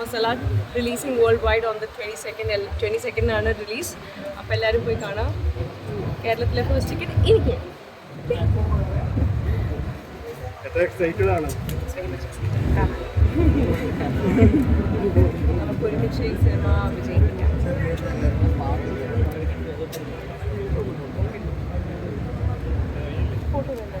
Masala releasing worldwide on the twenty second twenty സെക്കൻഡിനാണ് release അപ്പോൾ എല്ലാവരും പോയി കാണാം. കേരളത്തിലെ ഫസ്റ്റ് ടിക്കറ്റ് എനിക്ക് നമുക്ക് ഒരുമിച്ച് ഈ സിനിമ വിജയിപ്പിക്കാം. ഫോട്ടോ വേണ്ടേ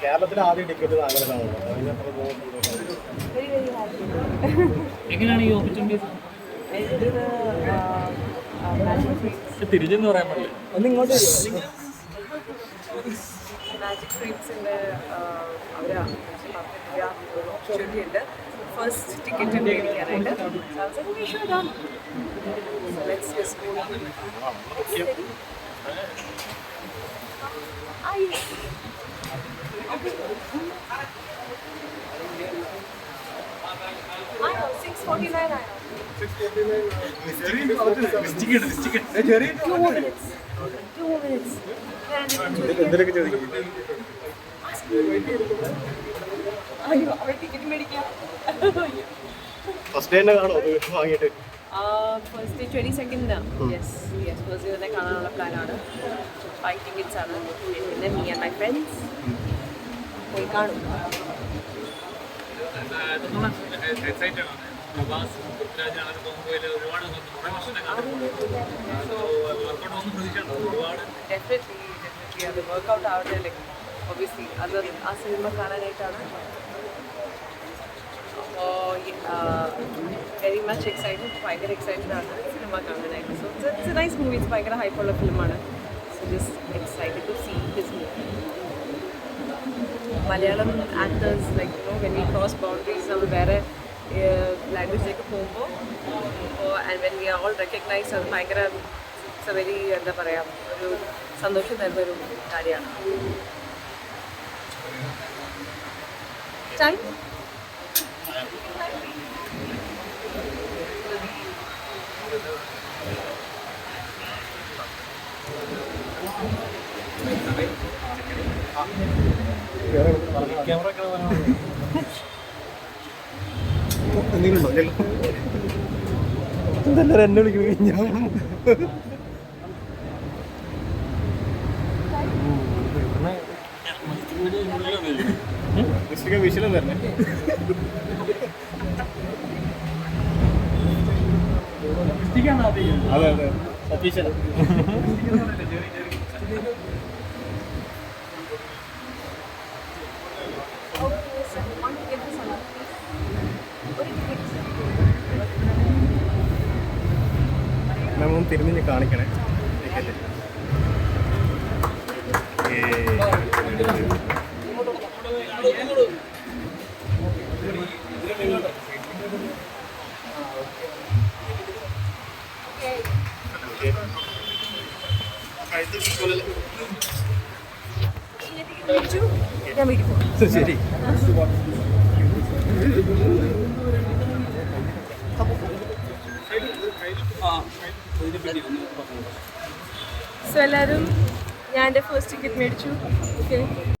വെരി ആദ്യം ടിക്കറ്റ് എങ്ങനെയാണ് ഈ ഓപ്പർച്യൂണിറ്റീസ് മാജിക് തിരിച്ചെന്ന് പറയാൻ പറ്റില്ല. മാജിക് ഫ്രീക്സിന്റെ അവർ ഓപ്പർച്യൂണിറ്റി ഉണ്ട്. ഫസ്റ്റ് ടിക്കറ്റ് മേടിക്കാനായിട്ട് ലെറ്റ്സ് ജസ്റ്റ് ഗോ എന്തിനൊക്കെ ചോദിക്കും അയ്യോ അവർ ടിക്കറ്റ് മേടിക്കാം. ഫസ്റ്റ് തന്നെ കാണോ അത് വാങ്ങിയിട്ട്? ഫസ്റ്റ് ട്വന്റി സെക്കൻഡിനാണ് യെസ് യെസ് ഫസ്റ്റ് തന്നെ കാണാനുള്ള പ്ലാനാണ്. ഫൈവ് ടിക്കറ്റ്സ് ആണ്. പിന്നെ മീ ആൻഡ് മൈ ഫ്രണ്ട്സ് പോയി കാണും. പ്രഭാസ് പൃഥ്വിരാജ് അങ്ങനെ പോകുമ്പോൾ ഒരുപാട് കുറേ വർഷത്തെ വർക്കൗട്ട് ഒന്നും പ്രതീക്ഷയുണ്ടോ ഒരുപാട് വർക്കൗട്ട് ആവട്ടെ ലൈക്ക് ഒബിയസ്ലി അത് ആ സിനിമ കാണാനായിട്ടാണ്. വെരി മച്ച് എക്സൈറ്റഡ് ഭയങ്കര എക്സൈറ്റഡ് ആണ് സിനിമ കാണാനായിട്ട്. So it's nice movie it's ഭയങ്കര ഹൈപ്പുള്ള ഫിലിമാണ് so just excited to see his movie Malayalam actors like you know when we cross boundaries നമ്മൾ വേറെ ലാംഗ്വേജിലേക്ക് പോകുമ്പോൾ ഇപ്പോൾ and when we are all recognise അത് ഭയങ്കര ഇറ്റ്സ് വെരി എന്താ പറയുക ഒരു സന്തോഷം തരുന്ന ഒരു കാര്യമാണ് ടൈം ക്യാമറ എന്തെങ്കിലും ഉണ്ടോ എന്തെല്ലാരും എന്നെ വിളിക്കുന്നത്? ഞാൻ മിസ്റ്റേക്ക് വിഷയം തരണേ അതെ അതെ. സതീശൻ നമ്മൾ തിരുമിഞ്ഞ് കാണിക്കണേ. ടിക്കറ്റ് ശരി. സോ എല്ലാവരും ഞാൻ എന്റെ ഫസ്റ്റ് ടിക്കറ്റ് മേടിച്ചു. ഓക്കെ